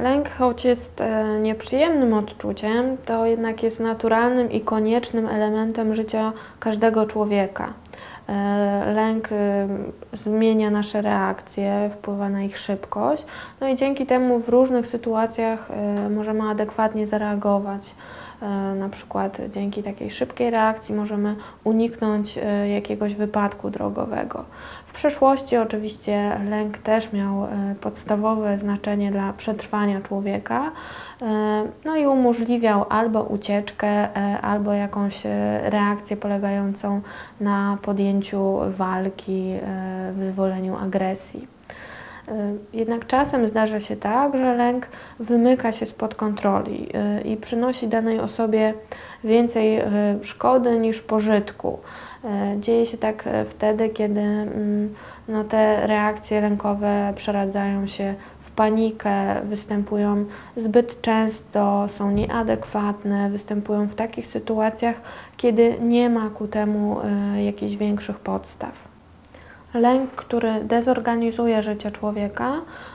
Lęk, choć jest e, nieprzyjemnym odczuciem, to jednak jest naturalnym i koniecznym elementem życia każdego człowieka. E, lęk e, zmienia nasze reakcje, wpływa na ich szybkość, no i dzięki temu w różnych sytuacjach możemy adekwatnie zareagować. Na przykład dzięki takiej szybkiej reakcji możemy uniknąć jakiegoś wypadku drogowego przeszłości oczywiście lęk też miał e, podstawowe znaczenie dla przetrwania człowieka, e, no i umożliwiał albo ucieczkę, e, albo jakąś reakcję polegającą na podjęciu walki, wyzwoleniu agresji. Jednak czasem zdarza się tak, że lęk wymyka się spod kontroli i przynosi danej osobie więcej szkody niż pożytku. Dzieje się tak wtedy, kiedy mm, no, te reakcje lękowe przeradzają się w panikę, występują zbyt często, są nieadekwatne, występują w takich sytuacjach, kiedy nie ma ku temu jakichś większych podstaw. Lęk, który dezorganizuje życie człowieka,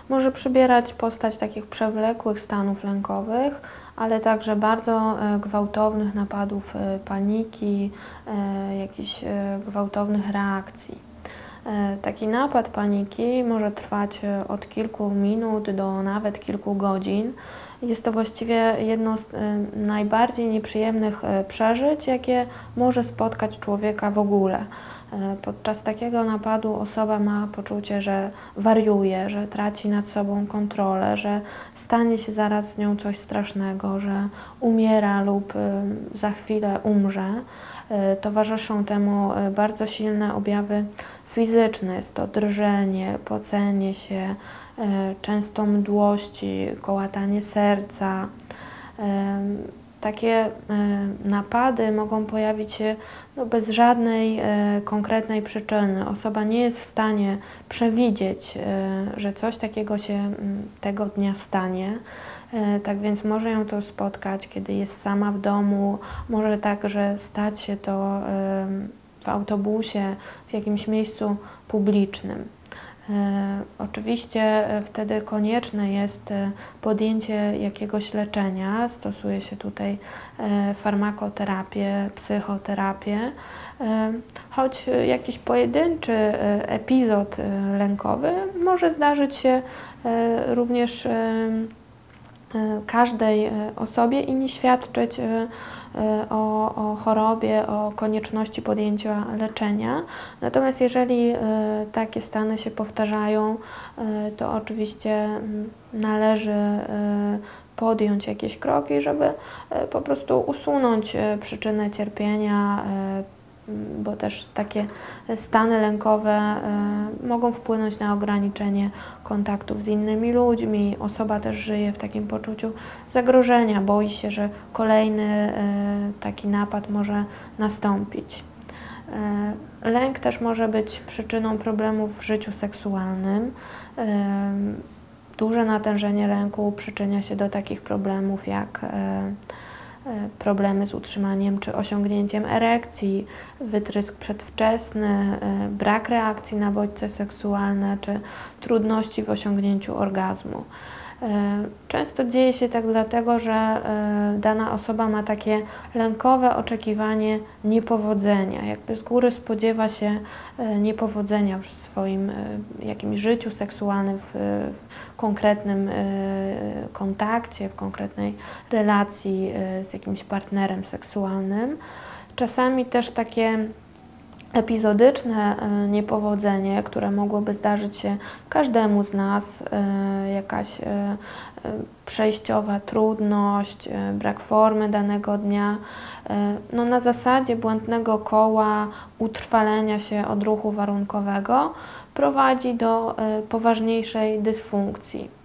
może przybierać postać takich przewlekłych stanów lękowych, ale także bardzo e, gwałtownych napadów e, paniki, e, jakichś gwałtownych reakcji. Taki napad paniki może trwać od kilku minut do nawet kilku godzin. Jest to właściwie jedno z najbardziej nieprzyjemnych przeżyć, jakie może spotkać człowieka w ogóle. E, podczas takiego napadu osoba ma poczucie, że wariuje, że traci nad sobą kontrolę, że stanie się zaraz z nią coś strasznego, że umiera lub e, za chwilę umrze. E, towarzyszą temu bardzo silne objawy fizyczne. Jest to drżenie, pocenie się, często mdłości, kołatanie serca. Takie napady mogą pojawić się no, bez żadnej e, konkretnej przyczyny. Osoba nie jest w stanie przewidzieć, e, że coś takiego się tego dnia stanie. E, tak więc może ją to spotkać, kiedy jest sama w domu, może także stać się to e, w autobusie, w jakimś miejscu publicznym. E, oczywiście e, wtedy konieczne jest e, podjęcie jakiegoś leczenia. Stosuje się tutaj farmakoterapię, psychoterapię. Choć jakiś pojedynczy epizod lękowy może zdarzyć się również każdej osobie i nie świadczyć Y, o, o chorobie, o konieczności podjęcia leczenia. Natomiast jeżeli takie stany się powtarzają, to oczywiście mm, należy podjąć jakieś kroki, żeby po prostu usunąć przyczynę cierpienia, bo też takie stany lękowe e, mogą wpłynąć na ograniczenie kontaktów z innymi ludźmi. Osoba też żyje w takim poczuciu zagrożenia, boi się, że kolejny e, taki napad może nastąpić. E, lęk też może być przyczyną problemów w życiu seksualnym. Duże natężenie lęku przyczynia się do takich problemów jak problemy z utrzymaniem czy osiągnięciem erekcji, wytrysk przedwczesny, e, brak reakcji na bodźce seksualne czy trudności w osiągnięciu orgazmu. E, często dzieje się tak dlatego, że dana osoba ma takie lękowe oczekiwanie niepowodzenia, jakby z góry spodziewa się niepowodzenia w swoim jakimś życiu seksualnym, w, konkretnym e, kontakcie, w konkretnej relacji e, z jakimś partnerem seksualnym. Czasami też takie epizodyczne e, niepowodzenie, które mogłoby zdarzyć się każdemu z nas, jakaś przejściowa trudność, brak formy danego dnia, no na zasadzie błędnego koła utrwalenia się odruchu warunkowego, prowadzi do poważniejszej dysfunkcji.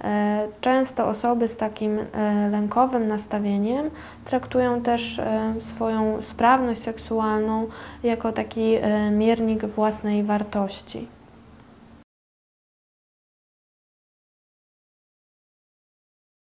E, często osoby z takim e, lękowym nastawieniem traktują też swoją sprawność seksualną jako taki miernik własnej wartości.